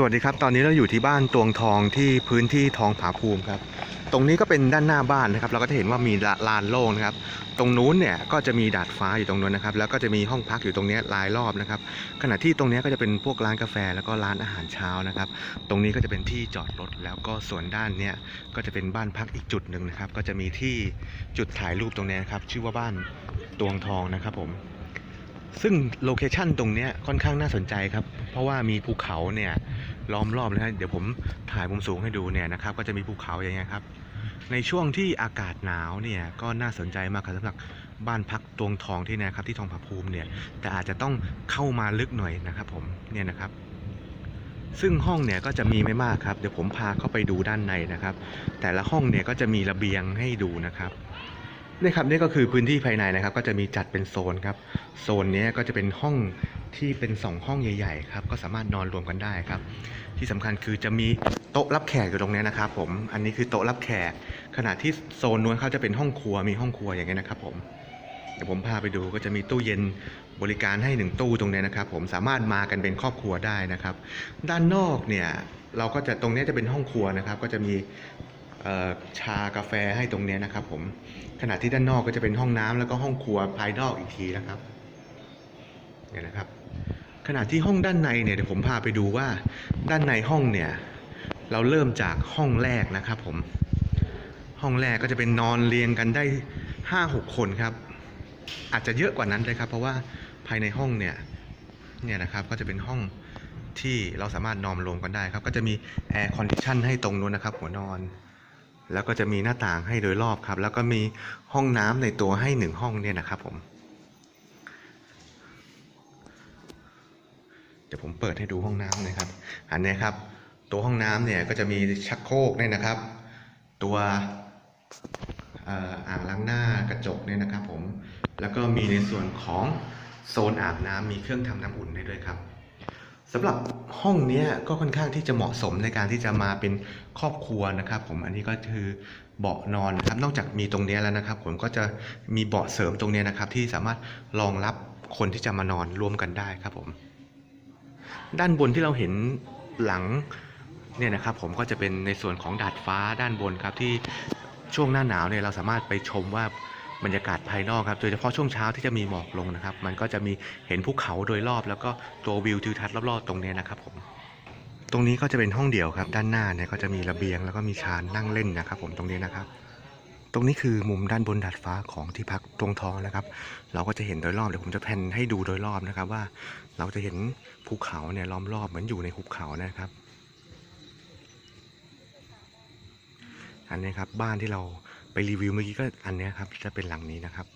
สวัสดีครับ ตอนนี้เราอยู่ที่บ้านตวงทองที่พื้นที่ทองผาภูมิครับ ตรงนี้ก็เป็นด้านหน้าบ้านนะครับ เราก็จะเห็นว่ามีลานโล่งนะครับ ตรงนู้นเนี่ยก็จะมีดาดฟ้าอยู่ตรงนู้นนะครับ แล้วก็จะมีห้องพักอยู่ตรงนี้รายรอบนะครับ ขณะที่ตรงนี้ก็จะเป็นพวกร้านกาแฟแล้วก็ร้านอาหารเช้านะครับ ตรงนี้ก็จะเป็นที่จอดรถ แล้วก็ส่วนด้านเนี้ยก็จะเป็นบ้านพักอีกจุดหนึ่งนะครับ ก็จะมีที่จุดถ่ายรูปตรงนี้นครับ ชื่อว่าบ้านตวงทองนะครับผม ซึ่งโลเคชันตรงนี้ค่อนข้างน่าสนใจครับ เพราะว่ามีภูเขาเนี่ยล้อมรอบเลยนะเดี๋ยวผมถ่ายมุมสูงให้ดูเนี่ยนะครับ ก็จะมีภูเขาอย่างเงี้ยครับ ในช่วงที่อากาศหนาวเนี่ยก็น่าสนใจมากครับสำหรับบ้านพักตวงทองที่เนะครับที่ทองผาภูมิเนี่ย แต่อาจจะต้องเข้ามาลึกหน่อยนะครับ ผมเนี่ยนะครับ ซึ่งห้องเนี่ยก็จะมีไม่มากครับ เดี๋ยวผมพาเข้าไปดูด้านในนะครับ แต่ละห้องเนี่ยก็จะมีระเบียงให้ดูนะครับ นี่ครับนี่ก็คือพื้นที่ภายในนะครับ ก็จะมีจัดเป็นโซนครับ โซนนี้ก็จะเป็นห้องที่เป็นสองห้องใหญ่ๆครับก็สามารถนอนรวมกันได้ครับ ที่สำคัญคือจะมีโต๊ะรับแขกอยู่ตรงนี้นะครับ ผมอันนี้คือโต๊ะรับแขก ขณะที่โซนนู้นเขาจะเป็นห้องครัวมีห้องครัวอย่างเงี้ยนะครับ ผมเดี๋ยวผมพาไปดูก็จะมีตู้เย็นบริการให้หนึ่งตู้ตรงนี้นะครับ ผมสามารถมากันเป็นครอบครัวได้นะครับ ด้านนอกเนี่ยเราก็จะตรงนี้จะเป็นห้องครัวนะครับ ก็จะมี ชากาแฟให้ตรงนี้นะครับผมขณะที่ด้านนอกก็จะเป็นห้องน้ำแล้วก็ห้องครัวภายนอกอีกทีนะครับเนี่ยนะครับ ขณะที่ห้องด้านในเนี่ยเดี๋ยวผมพาไปดูว่าด้านในห้องเนี่ยเราเริ่มจากห้องแรกนะครับผมห้องแรกก็จะเป็นนอนเรียงกันได้ห้าหกคนครับ อาจจะเยอะกว่านั้นเลยครับ เพราะว่าภายในห้องเนี่ยเนี่ยนะครับก็จะเป็นห้องที่เราสามารถนอนรวมกันได้ครับ ก็จะมีแอร์คอนดิชันให้ตรงนู้นนะครับ หัวนอน แล้วก็จะมีหน้าต่างให้โดยรอบครับ แล้วก็มีห้องน้ำในตัวให้หนึ่งห้องเนี่ยนะครับผม เดี๋ยวผมเปิดให้ดูห้องน้ำนะครับ อันนี้ครับ ตัวห้องน้ำเนี่ยก็จะมีชักโครกเนี่ยนะครับ ตัวอ่างล้างหน้ากระจกเนี่ยนะครับผม แล้วก็มีในส่วนของโซนอาบน้ำมีเครื่องทำน้ำอุ่นให้ด้วยครับ สำหรับห้องนี้ก็ค่อนข้างที่จะเหมาะสมในการที่จะมาเป็นครอบครัวนะครับ ผมอันนี้ก็คือเบาะนอนนะครับ นอกจากมีตรงนี้แล้วนะครับ ผมก็จะมีเบาะเสริมตรงนี้นะครับ ที่สามารถรองรับคนที่จะมานอนร่วมกันได้ครับผม ด้านบนที่เราเห็นหลังเนี่ยนะครับ ผมก็จะเป็นในส่วนของดาดฟ้าด้านบนครับที่ช่วงหน้าหนาวเนี่ยเราสามารถไปชมว่า บรรยากาศภายนอกครับ โดยเฉพาะช่วงเช้าที่จะมีหมอกลงนะครับ มันก็จะมีเห็นภูเขาโดยรอบ แล้วก็ตัววิวทิวทัศน์รอบๆตรงนี้นะครับผมตรงนี้ก็จะเป็นห้องเดี่ยวครับ ด้านหน้าเนี่ยก็จะมีระเบียงแล้วก็มีชานนั่งเล่นนะครับ ผมตรงนี้นะครับ ตรงนี้คือมุมด้านบนดาดฟ้าของที่พักตวงทองนะครับ เราก็จะเห็นโดยรอบเดี๋ยวผมจะแพนให้ดูโดยรอบนะครับ ว่าเราจะเห็นภูเขาเนี่ยล้อมรอบเหมือนอยู่ในหุบเขานะครับอันนี้ครับบ้านที่เรา รีวิวเมื่อกี้ก็อันนี้ครับจะเป็นหลังนี้นะครับ